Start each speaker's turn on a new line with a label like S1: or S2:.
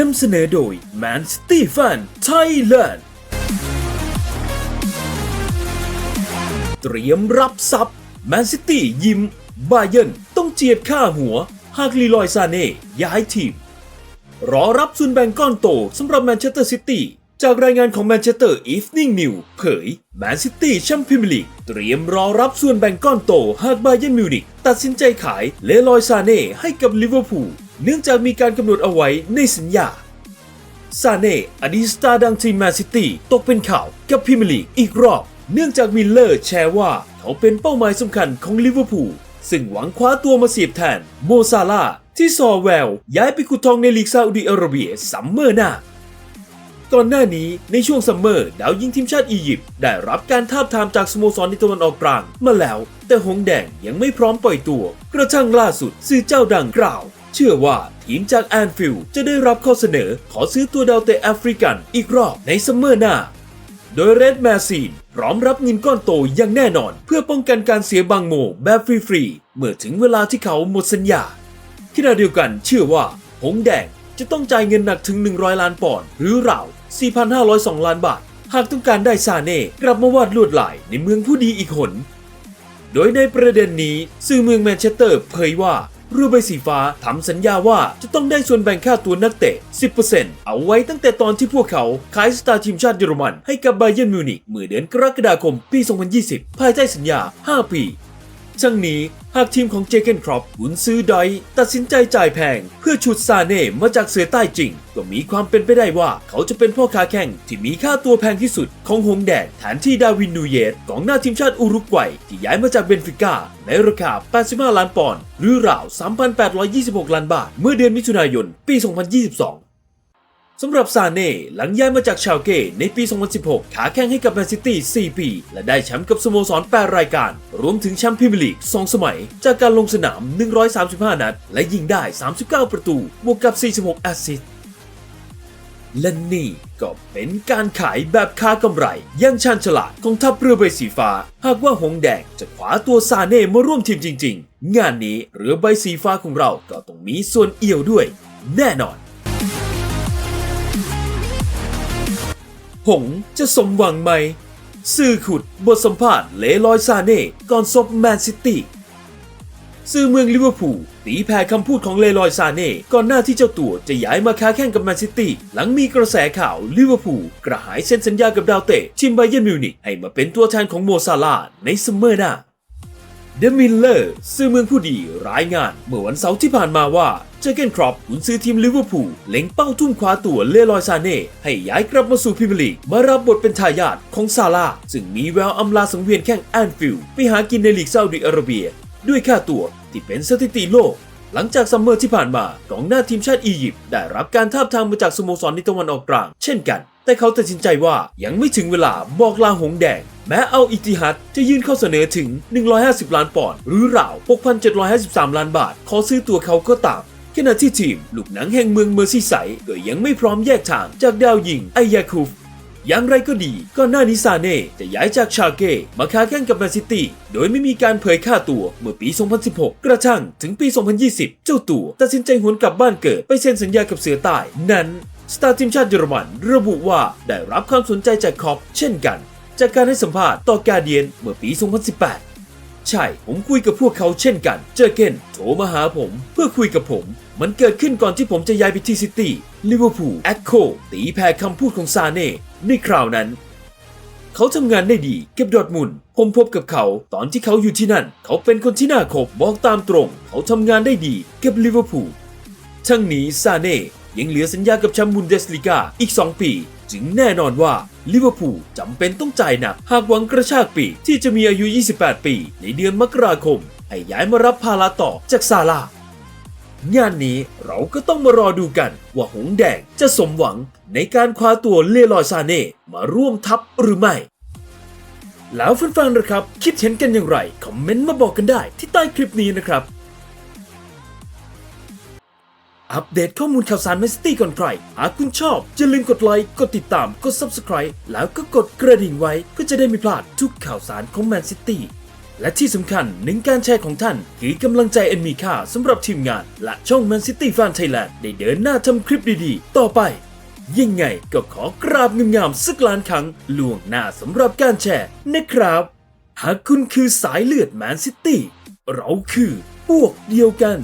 S1: นำเสนอโดย Man City Fan Thailand เตรียมรับทรัพย์แมนซิตี้ยิ้ม บาเยนต้องเจียดค่าหัว หากลีลอยซาเน่ย้ายทีม รอรับส่วนแบ่งก้อนโตสำหรับแมนเชสเตอร์ซิตี้จากรายงานของแมนเชสเตอร์อีฟนิ่งนิวเผยแมนซิตี้แชมเปี้ยนลีกเตรียมรอรับส่วนแบ่งก้อนโต หากบาเยนมิวนิกตัดสินใจขายเลลอยซาเน่ให้กับลิเวอร์พูล เนื่องจากมีการกำหนดเอาไว้ในสัญญา ซาเน่อดีตสตาร์ดังทีมแมนซิตี้ตกเป็นข่าวกับพรีเมลีกอีกรอบ เนื่องจากมิลเลอร์แชร์ว่าเขาเป็นเป้าหมายสำคัญของลิเวอร์พูลซึ่งหวังคว้าตัวมาเสียบแทนโมซาลาที่ซอแววย้ายไปขุดทองในลีกซาอุดิอาระเบียซัมเมอร์หน้าก่อนหน้านี้ในช่วงซัมเมอร์ดาวยิงทีมชาติอียิปต์ได้รับการทาบทามจากสโมสรในตะวันออกกลางมาแล้ว แต่หงแดงยังไม่พร้อมปล่อยตัว กระทั่งล่าสุด สื่อเจ้าดังกล่าว ชื่อว่าทีมจากแอนฟิลด์จะได้รับข้อเสนอขอซื้อตัวดาวเตะแอฟริกันอีกรอบในซัมเมอร์หน้า โดยเรดแมซีนพร้อมรับเงินก้อนโตอย่างแน่นอน เพื่อป้องกันการเสียบางโมแบบฟรีๆเมื่อถึงเวลาที่เขาหมดสัญญาขณะเดียวกันเชื่อว่าหงแดงจะต้องจ่ายเงินหนักถึง 100 ล้านปอนด์หรือราว 4,502 ล้านบาท หากต้องการได้ซาเน่กลับมาวาดลวดลายในเมืองผู้ดีอีกหน โดยในประเด็นนี้ สื่อเมืองแมนเชสเตอร์เผยว่า เรือใบสีฟ้าทำสัญญาว่าจะต้องได้ส่วนแบ่งค่าตัวนักเตะ 10%เอาไว้ตั้งแต่ตอนที่พวกเขาขายสตาร์ทีมชาติเยอรมันให้กับไบเยร์นมิวนิกเมื่อเดือนกรกฎาคมปี 2020 ภายใต้สัญญา 5 ปีทั้งนี้ หากทีมของเจเกนครอปหุนซื้อดอยตัดสินใจจ่ายแพง เพื่อชุดซาเน่มาจากเสือใต้จริง ก็มีความเป็นไปได้ว่าเขาจะเป็นพ่อค้าแข่งที่มีค่าตัวแพงที่สุดของหงแดงแทนที่ดาวินนูเยสกองหน้าทีมชาติอุรุกวัยที่ย้ายมาจากเบนฟิก้าในราคา 85 ล้านปอนด์หรือราว 3,826 ล้านบาท เมื่อเดือนมิถุนายน ปี 2022 สำหรับซาเน่หลังย้ายมาจากชาวเก้ในปี 2016 ขาแข่งให้กับแมนซิตี้ 4 ปี และได้แชมป์กับสโมสร 8 รายการ รวมถึงแชมป์พรีเมียร์ลีก 2 สมัย จากการลงสนาม 135 นัด และยิงได้ 39 ประตู บวกกับ 46 แอสซิสต์และนี่ก็เป็นการขายแบบค้ากำไรอยังชาญฉลาดของทัพเรือใบสีฟ้า หากว่าหงแดงจะขวาตัวซาเน่มาร่วมทีมจริง ๆ งานนี้เรือใบสีฟ้าของเราก็ต้องมีส่วนเอี่ยวด้วย แน่นอน หงจะสมหวังไหม สื่อขุดบทสัมภาษณ์เลลอยซาเน่ก่อนซบแมนซิตี้สื่อเมืองลิเวอร์พูลตีแผ่คำพูดของเลลอยซาเน่ก่อนหน้าที่เจ้าตัวจะย้ายมาค้าแข่งกับแมนซิตี้หลังมีกระแสข่าวลิเวอร์พูลกระหายเซ็นสัญญากับดาวเตะทีมไบเยนมิวนิกให้มาเป็นตัวแทนของโมซาลาในซัมเมอร์หน้า เดมิลเลอร์สื่อเมืองผู้ดีรายงาน เมื่อวันเสาร์ที่ผ่านมาว่าเจเกนครอปขุนซื้อทีมลิเวอร์พูลเล็งเป้าทุ่มคว้าตัวเลลอยซาเน่ ให้ย้ายกลับมาสู่พรีเมียร์ลีกมารับบทเป็นทายาทของซาลาซึ่งมีแววอำลาสังเวียนแข่งแอนฟิลด์ไปหากินในลีกซาอุดิอาระเบีย ด้วยค่าตัวที่เป็นสถิติโลก หลังจากซัมเมอร์ที่ผ่านมากองหน้าทีมชาติอียิปต์ได้รับการทาบทามมาจากสโมสรในตะวันออกกลาง เช่นกัน แต่เขาตัดสินใจว่ายังไม่ถึงเวลาบอกลาหงแดง แม้เอาอิติฮัดจะยื่นข้อเสนอถึง 150 ล้านปอนด์หรือราว 6,753 ล้านบาท ขอซื้อตัวเขาก็ตามขณะที่ทีม ลูกหนังแห่งเมืองเมอร์ซีไซก็ยังไม่พร้อมแยกทางจากดาวยิงไอยาคูฟ อย่างไรก็ดีก่อนหน้านี้ซาเน่จะย้ายจากชาเก้มาค้าแข่งกับแมนซิตี้โดยไม่มีการเผยค่าตัวเมื่อปี 2016 กระทั่งถึงปี 2020 เจ้าตัวตัดสินใจหวนกลับบ้านเกิดไปเซ็นสัญญากับเสือใต้นั้นสตาร์ทีมชาติเยอรมันระบุว่าได้รับความสนใจจากคอปเช่นกัน จากการให้สัมภาษณ์ต่อกาเดียนเมื่อปี 2018 ใช่ ผมคุยกับพวกเขาเช่นกัน เจอเกนโทรมาหาผม เพื่อคุยกับผม มันเกิดขึ้นก่อนที่ผมจะย้ายไปที่ซิตี้ลิเวอร์พูลแอคโคตีแผ่คำพูดของซาเน่ ในคราวนั้น เขาทำงานได้ดีเกับดอร์ทมุนผมพบกับเขาตอนที่เขาอยู่ที่นั่น เขาเป็นคนที่น่าคบบอกตามตรง เขาทำงานได้ดีเกับลิเวอร์พูลทั้งนี้ซาเน่ยังเหลือสัญญากับแชมป์บุนเดสลีกาอีก 2 ปี จึงแน่นอนว่าลิเวอร์พูลจำเป็นต้องจ่ายหนักหากหวังกระชากปีที่จะมีอายุ 28 ปี ในเดือนมกราคม ให้ย้ายมารับภาระต่อจากซาลา งานนี้เราก็ต้องมารอดูกันว่าหงแดงจะสมหวังในการคว้าตัวเลลอยซาเน่มาร่วมทัพหรือไม่ แล้วแฟนๆนะครับ คิดเห็นกันอย่างไร คอมเมนต์มาบอกกันได้ที่ใต้คลิปนี้นะครับ อัปเดตข้อมูลข่าวสารแมนซิตี้ก่อนใคร หากคุณชอบอย่าลืมกดไลค์ กดติดตาม กด Subscribe แล้วก็กดกระดิ่งไว้เพื่อจะได้ไม่พลาดทุกข่าวสารของแมนซิตี้ และที่สำคัญหนึ่งการแชร์ของท่าน คือกำลังใจอันมีค่าสำหรับทีมงาน และช่องแมนซิตี้แฟนไทยแลนด์ได้เดินหน้าทำคลิปดีๆ ต่อไปยังไงก็ขอกราบงามๆสักล้านครั้งล่วงหน้าสำหรับการแชร์นะครับ หากคุณคือสายเลือดแมนซิตี้เราคือพวกเดียวกัน